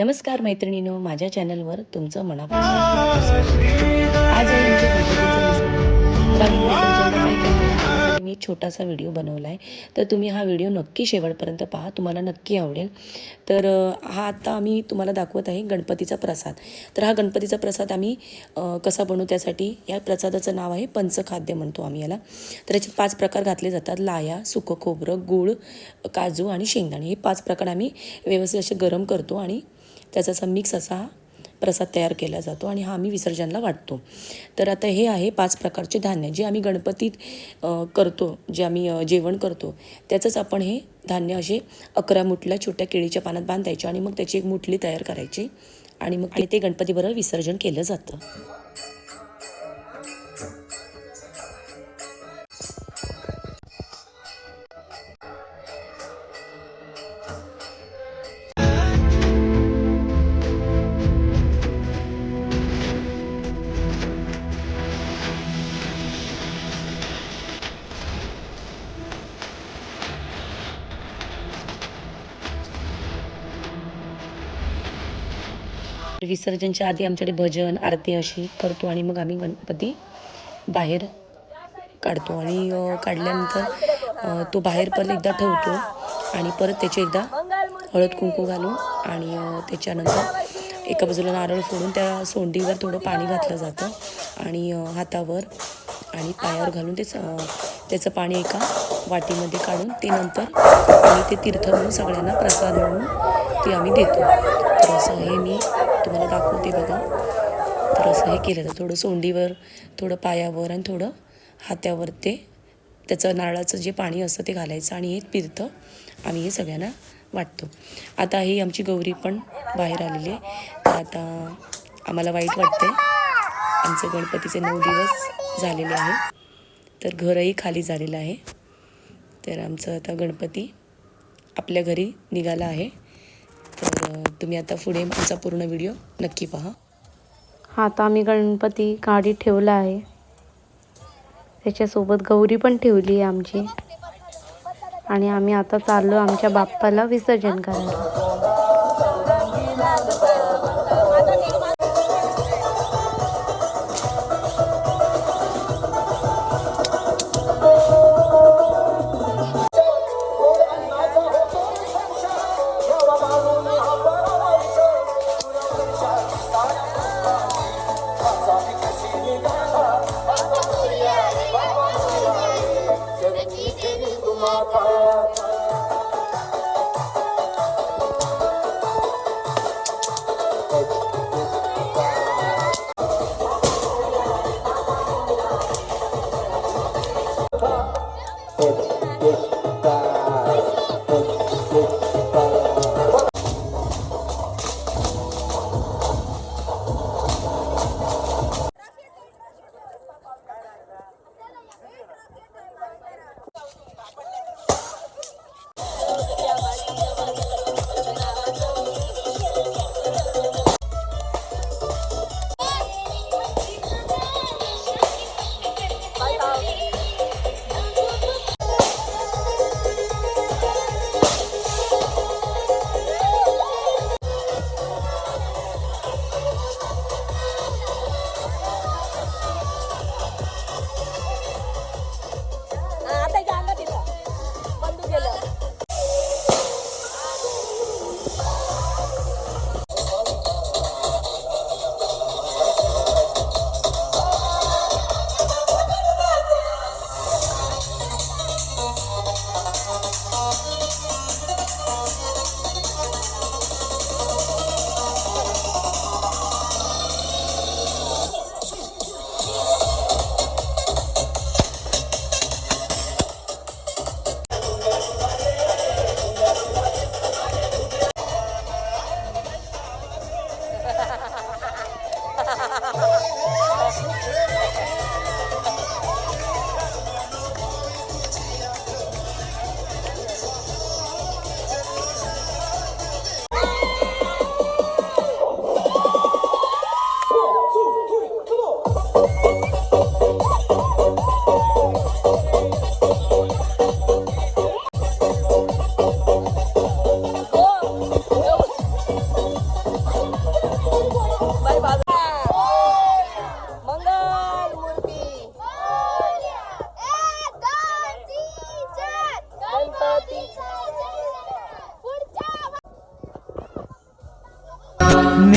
नमस्कार मैत्रिणीनो माझ्या चॅनलवर तुमचं मनापासून आज मी छोटासा व्हिडिओ बनवला आहे. तर तुम्ही हा व्हिडिओ नक्की शेवटपर्यंत पहा तुम्हाला नक्की आवडेल. तर हा आता आम्ही तुम्हाला दाखवत आहे गणपतीचा प्रसाद. तर हा गणपतीचा प्रसाद आम्ही कसा बनवू त्यासाठी या प्रसादाचं नाव आहे पंचखाद्य म्हणतो आम्ही याला. तर याचे पाच प्रकार घातले जातात. लाया सुकं खोबरं गूळ काजू आणि शेंगदाणे. हे पाच प्रकार आम्ही व्यवस्थित असे गरम करतो आणि त्याचा असा मिक्स असा प्रसाद तयार केला जातो आणि हा आम्ही विसर्जनला वाटतो. तर आता हे आहे पाच प्रकारचे धान्य जे आम्ही गणपतीत करतो जे आम्ही जेवण करतो. त्याचंच आपण हे धान्य असे अकरा मुठल्या छोट्या केळीच्या पानात बांधायचे आणि मग त्याची एक मुठली तयार करायची आणि मग ते गणपतीबरोबर विसर्जन केलं जातं. विसर्जनच्या आधी आमच्याकडे भजन आरती अशी करतो आणि मग आम्ही गणपती बाहेर काढतो. आणि काढल्यानंतर तो बाहेर परत एकदा ठेवतो आणि परत त्याची एकदा हळद कुंकू घालून आणि त्याच्यानंतर एका बाजूला नारळ फोडून त्या सोंडीवर थोडं पाणी घातलं जातं आणि हातावर आणि पायावर घालून ते त्याचं पाणी एका वाटीमध्ये काढून ते नंतर आम्ही ते तीर्थ म्हणून सगळ्यांना प्रसाद म्हणून ते आम्ही देतो. तर असं हे मी दाखवते बघा. तर असं हे केलं जातं. थोडं सोंडीवर थोडं पायावर आणि थोडं हात्यावर ते त्याचं नारळाचं जे पाणी असतं ते घालायचं आणि हे पिरतं आम्ही हे सगळ्यांना वाटतो. आता ही आमची गौरी पण बाहेर आलेली आहे. तर आता आम्हाला वाईट वाटते आमचे गणपतीचे नऊ दिवस झालेले आहे. तर घरही खाली झालेलं आहे. तर आमचं आता गणपती आपल्या घरी निघाला आहे. तर तुम्ही आता पुढे माझा पूर्ण व्हिडिओ नक्की पहा. हा आता आम्ही गणपती गाडीत ठेवला आहे. त्याच्यासोबत गौरी पण ठेवली आहे आमची. आणि आम्ही आता चाललो आमच्या बाप्पाला विसर्जन करायला.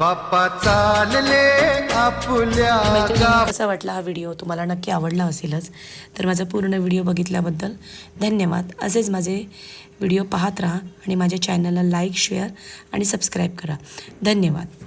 बाप्पा चालले आपल्या मैत्रिणींनो, कसा वाटला हा व्हिडिओ तुम्हाला नक्की आवडला असेलच. तर माझा पूर्ण व्हिडिओ बघितल्याबद्दल धन्यवाद. असेच माझे व्हिडिओ पाहत राहा आणि माझ्या चॅनलला लाईक शेअर आणि सबस्क्राईब करा. धन्यवाद.